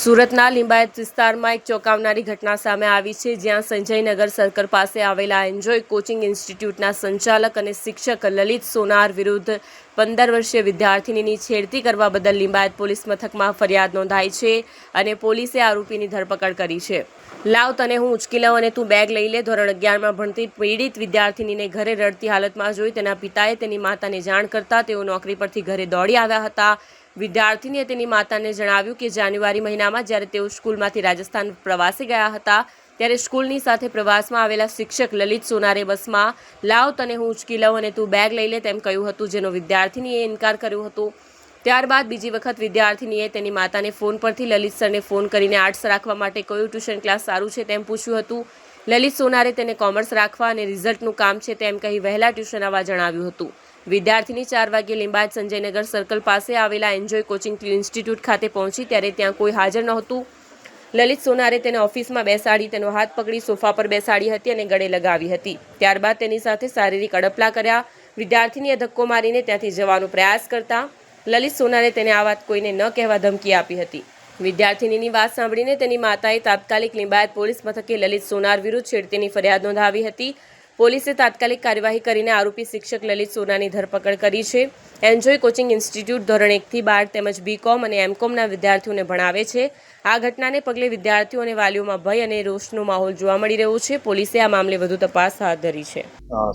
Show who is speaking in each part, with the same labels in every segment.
Speaker 1: સુરતના લિંબાયત વિસ્તારમાં એક ચોંકાવનારી ઘટના સામે આવી છે, જ્યાં સંજયનગર સર્કલ પાસે આવેલા એન્જોય કોચિંગ ઇન્સ્ટિટ્યૂટના સંચાલક અને શિક્ષક લલિત સોનાર વિરુદ્ધ પંદર વર્ષીય વિદ્યાર્થીનીની છેડતી કરવા બદલ લિંબાયત પોલીસ મથકમાં ફરિયાદ નોંધાઈ છે અને પોલીસે આરોપીની ધરપકડ કરી છે. લાવ તને હું ઉચકી લઉં અને તું બેગ લઈ લે. ધોરણ અગિયારમાં ભણતી પીડિત વિદ્યાર્થિનીને ઘરે રડતી હાલતમાં જોઈ તેના પિતાએ તેની માતાને જાણ કરતા તેઓ નોકરી પરથી ઘરે દોડી આવ્યા હતા. વિદ્યાર્થીનીએ તેની માતાને જણાવ્યું કે જાન્યુઆરી મહિનામાં જ્યારે તેઓ સ્કૂલમાંથી રાજસ્થાન પ્રવાસે ગયા હતા, ત્યારે સ્કૂલની સાથે પ્રવાસમાં આવેલા શિક્ષક લલિત સોનારે બસમાં, લાવ તને હું ઉચકી લઉં અને તું બેગ લઈ લે તેમ કહ્યું હતું, જેનો વિદ્યાર્થીનીએ ઇનકાર કર્યો હતો. ત્યારબાદ બીજી વખત વિદ્યાર્થીનીએ તેની માતાને ફોન પરથી લલિત સરને ફોન કરીને આર્ટ્સ રાખવા માટે કયું ટ્યુશન ક્લાસ સારું છે તેમ પૂછ્યું હતું. લલિત સોનારે તેને કોમર્સ રાખવા અને રિઝલ્ટનું કામ છે તેમ કહી વહેલા ટ્યુશન આવવા જણાવ્યું હતું. વિદ્યાર્થીની ચાર વાગ્યે લિંબાયત સંજયનગર સર્કલ પાસે આવેલા એન્જોય કોચિંગ ઇન્સ્ટિટ્યૂટ ખાતે પહોંચી ત્યારે ત્યાં કોઈ હાજર નહોતું. લલિત સોનારે તેને ઓફિસમાં બેસાડી, તેનો હાથ પકડી, સોફા પર બેસાડી હતી અને ગળે લગાવી હતી. ત્યારબાદ તેની સાથે શારીરિક અડપલા કર્યા. વિદ્યાર્થીનીએ ધક્કો મારીને ત્યાંથી જવાનો પ્રયાસ કરતા લલિત સોનારે તેને આ વાત કોઈને ન કહેવા ધમકી આપી હતી. વિદ્યાર્થીનીની વાત સાંભળીને તેની માતાએ તાત્કાલિક લિંબાયત પોલીસ મથકે લલિત સોનાર વિરુદ્ધ છેડતીની ફરિયાદ નોંધાવી હતી. પોલીસે તાત્કાલિક કાર્યવાહી કરીને આરોપી શિક્ષક લલિત સોનાની ધરપકડ કરી છે. એન્જોય કોચિંગ ઇન્સ્ટિટ્યૂટ ધોરણ એકથી બાર તેમજ બીકોમ અને એમકોમના વિદ્યાર્થીઓને ભણાવે છે. આ ઘટનાને પગલે વિદ્યાર્થીઓ અને વાલીઓમાં ભય અને રોષનો માહોલ જોવા મળી રહ્યો છે. પોલીસે આ મામલે વધુ તપાસ હાથ ધરી છે.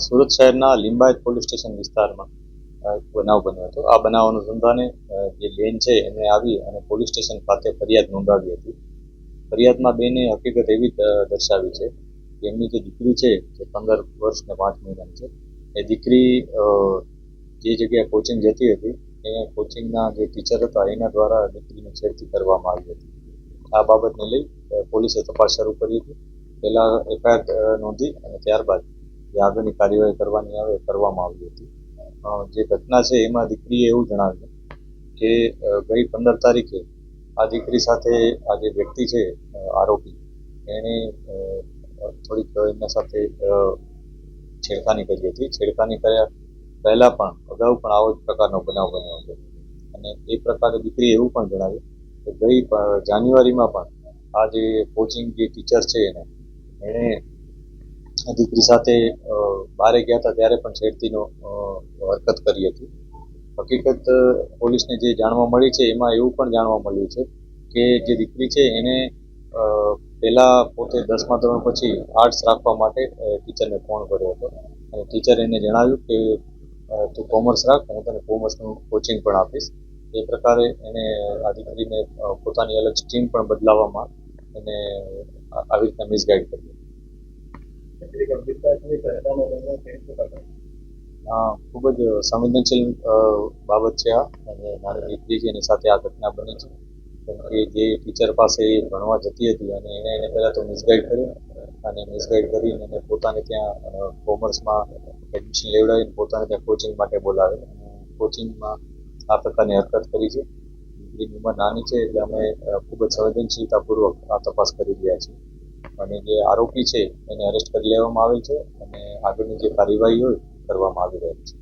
Speaker 2: સુરત શહેરના લિંબાયત પોલીસ સ્ટેશન વિસ્તારમાં બનાવ બન્યો હતો. આ બનાવ અનુસંધાને જે બેન છે એને આવી અને પોલીસ સ્ટેશન ખાતે ફરિયાદ નોંધાવી હતી. ફરિયાદમાં બેને હકીકત એવી દર્શાવી છે એમની જે દીકરી છે, જે પંદર વર્ષ ને પાંચ મહિનાની છે, એ દીકરી જે જગ્યાએ કોચિંગ જતી હતી, એ કોચિંગના જે ટીચર હતા, એના દ્વારા દીકરીને છેડતી કરવામાં આવી હતી. આ બાબતને લઈ પોલીસે તપાસ શરૂ કરી હતી. પહેલા એફઆઈઆર નોંધી અને ત્યારબાદ જે આગળની કાર્યવાહી કરવાની આવે કરવામાં આવી હતી. જે ઘટના છે, એમાં દીકરીએ એવું જણાવ્યું કે ગઈ પંદર તારીખે આ દીકરી સાથે આ જે વ્યક્તિ છે આરોપી, એણે થોડીક એમના સાથે છેડખાની કરી હતી છેડખાની કર્યા પહેલા પણ, અગાઉ પણ આવો જ પ્રકારનો બનાવ બન્યો હતો. અને એ પ્રકારે દીકરીએ એવું પણ જણાવ્યું કે ગઈ જાન્યુઆરીમાં પણ આ જે કોચિંગ જે ટીચર છે એને, એણે દીકરી સાથે બારે ગયા હતા ત્યારે પણ છેડતીનો હરકત કરી હતી. હકીકત પોલીસને જે જાણવા મળી છે એમાં એવું પણ જાણવા મળ્યું છે કે જે દીકરી છે એને પહેલા પોતે દસમા ધોરણ પછી આર્ટ્સ રાખવા માટે ટીચરને ફોન કર્યો હતો. અને ટીચરે એને જણાવ્યું કે તું કોમર્સ રાખ, હું તને કોમર્સનું કોચિંગ પણ આપીશ. એ પ્રકારે એને આ દીકરીને પોતાની અલગ સ્ટ્રીમ પણ બદલાવવામાં એને આવી રીતના મિસગાઈડ કર્યું. હા, ખૂબ જ સંવેદનશીલ બાબત છે આ. અને મારી દીકરી છે, એની સાથે આ ઘટના બની છે. કે જે ટીચર પાસે ભણવા જતી હતી અને એણે એને પહેલાં તો મિસગાઈડ કર્યું અને મિસગાઈડ કરીને એને પોતાને ત્યાં કોમર્સમાં એડમિશન લેવડાવીને પોતાને ત્યાં કોચિંગ માટે બોલાવે કોચિંગમાં આ પ્રકારની હરકત કરી છે. દીકરીની ઉંમર નાની છે એટલે અમે ખૂબ જ સંવેદનશીલતાપૂર્વક આ તપાસ કરી રહ્યા છીએ. અને જે આરોપી છે એને અરેસ્ટ કરી લેવામાં આવેલ છે અને આગળની જે કાર્યવાહી હોય કરવામાં આવી રહી છે.